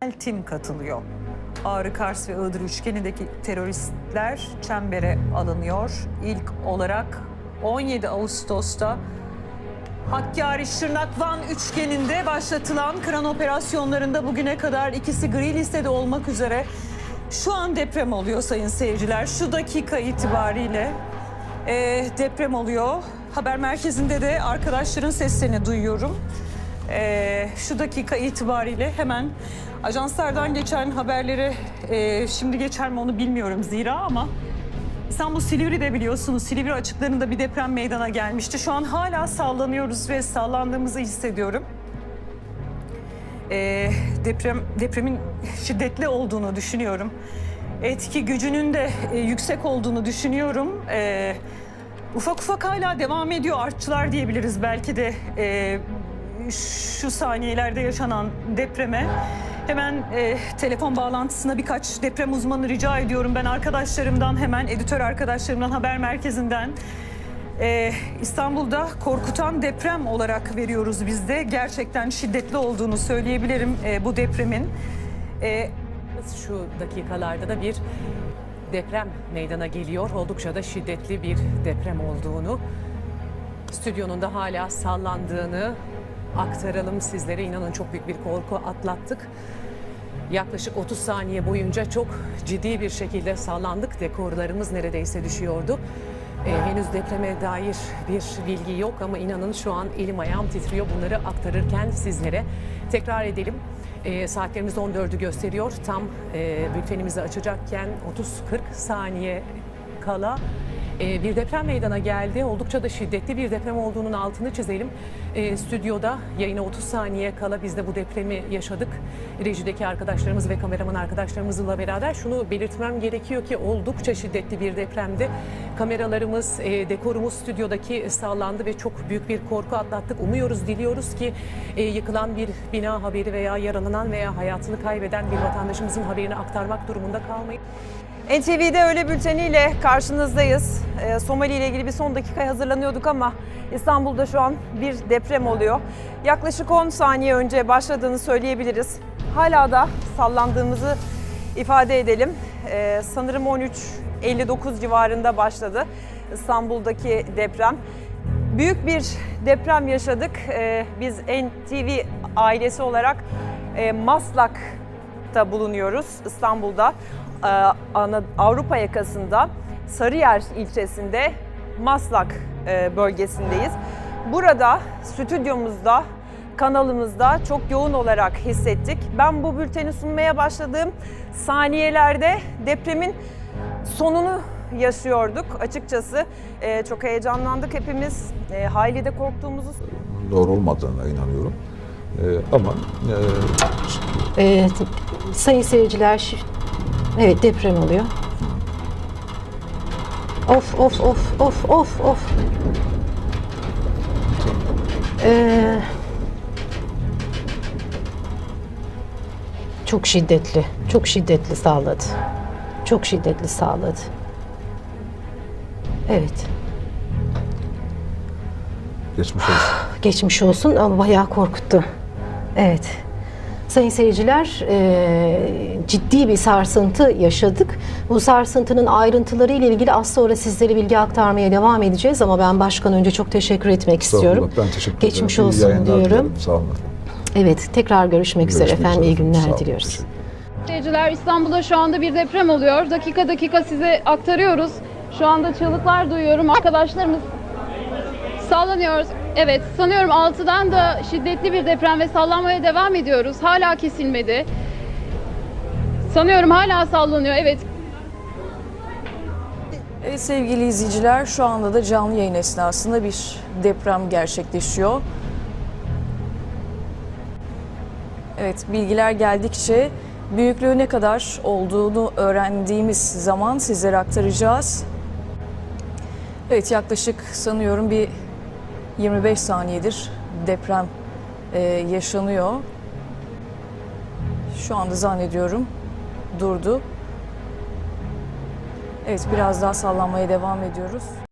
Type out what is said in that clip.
tim katılıyor. Ağrı, Kars ve Iğdır üçgenindeki teröristler çembere alınıyor. İlk olarak 17 Ağustos'ta Hakkari Şırnak Van üçgeninde başlatılan kran operasyonlarında bugüne kadar ikisi gri listede olmak üzere şu an deprem oluyor sayın seyirciler. Şu dakika itibariyle e, deprem oluyor. Haber merkezinde de arkadaşların seslerini duyuyorum. E, şu dakika itibariyle hemen ajanslardan geçen haberleri e, şimdi geçer mi onu bilmiyorum zira ama İstanbul Silivri'de biliyorsunuz Silivri açıklarında bir deprem meydana gelmişti. Şu an hala sallanıyoruz ve sallandığımızı hissediyorum. Ee, deprem depremin şiddetli olduğunu düşünüyorum. Etki gücünün de e, yüksek olduğunu düşünüyorum. Ee, ufak ufak hala devam ediyor artçılar diyebiliriz belki de e, şu saniyelerde yaşanan depreme. Hemen e, telefon bağlantısına birkaç deprem uzmanı rica ediyorum. Ben arkadaşlarımdan hemen editör arkadaşlarımdan haber merkezinden ee, İstanbul'da korkutan deprem olarak veriyoruz biz de. Gerçekten şiddetli olduğunu söyleyebilirim e, bu depremin. Ee, Şu dakikalarda da bir deprem meydana geliyor. Oldukça da şiddetli bir deprem olduğunu, stüdyonun da hala sallandığını aktaralım sizlere. İnanın çok büyük bir korku atlattık. Yaklaşık 30 saniye boyunca çok ciddi bir şekilde sallandık. Dekorlarımız neredeyse düşüyordu. Ee, henüz depreme dair bir bilgi yok ama inanın şu an elim ayağım titriyor bunları aktarırken sizlere. Tekrar edelim. Ee, saatlerimiz 14'ü gösteriyor. Tam e, bültenimizi açacakken 30-40 saniye kala e, bir deprem meydana geldi. Oldukça da şiddetli bir deprem olduğunun altını çizelim. E, stüdyoda yayına 30 saniye kala biz de bu depremi yaşadık. Rejideki arkadaşlarımız ve kameraman arkadaşlarımızla beraber şunu belirtmem gerekiyor ki oldukça şiddetli bir depremde kameralarımız, e, dekorumuz stüdyodaki sallandı ve çok büyük bir korku atlattık. Umuyoruz, diliyoruz ki e, yıkılan bir bina haberi veya yaralanan veya hayatını kaybeden bir vatandaşımızın haberini aktarmak durumunda kalmayın. NTV'de öyle bülteniyle karşınızdayız. Ee, Somali ile ilgili bir son dakikaya hazırlanıyorduk ama İstanbul'da şu an bir deprem oluyor. Yaklaşık 10 saniye önce başladığını söyleyebiliriz. Hala da sallandığımızı ifade edelim. Ee, sanırım 13.59 civarında başladı İstanbul'daki deprem. Büyük bir deprem yaşadık. Ee, biz NTV ailesi olarak e, Maslak'ta bulunuyoruz İstanbul'da. Ana- Avrupa yakasında Sarıyer ilçesinde Maslak e, bölgesindeyiz. Burada stüdyomuzda, kanalımızda çok yoğun olarak hissettik. Ben bu bülteni sunmaya başladığım saniyelerde depremin sonunu yaşıyorduk açıkçası. e, çok heyecanlandık hepimiz. E, hayli de korktuğumuzu doğru olmadığına inanıyorum. Ama e, sayın seyirciler, evet deprem oluyor. Of of of of of of. Ee, çok şiddetli, çok şiddetli sağladı. Çok şiddetli sağladı. Evet, geçmiş olsun. geçmiş olsun ama bayağı korkuttu. Evet. Sayın seyirciler, e, ciddi bir sarsıntı yaşadık. Bu sarsıntının ayrıntıları ile ilgili az sonra sizlere bilgi aktarmaya devam edeceğiz ama ben başkan önce çok teşekkür etmek istiyorum. Ben teşekkür Geçmiş ederim. Olsun diyorum. dilerim. Sağ olun. Evet, tekrar görüşmek, üzere Görüşmek efendim. üzere İyi günler olun. diliyoruz. Seyirciler İstanbul'da şu anda bir deprem oluyor. Dakika dakika size aktarıyoruz. Şu anda çığlıklar duyuyorum. Arkadaşlarımız sallanıyoruz. Evet sanıyorum 6'dan da şiddetli bir deprem ve sallanmaya devam ediyoruz. Hala kesilmedi. Sanıyorum hala sallanıyor. Evet Evet sevgili izleyiciler şu anda da canlı yayın esnasında bir deprem gerçekleşiyor. Evet bilgiler geldikçe büyüklüğü ne kadar olduğunu öğrendiğimiz zaman sizlere aktaracağız. Evet yaklaşık sanıyorum bir 25 saniyedir deprem e, yaşanıyor. Şu anda zannediyorum durdu. Evet biraz daha sallanmaya devam ediyoruz.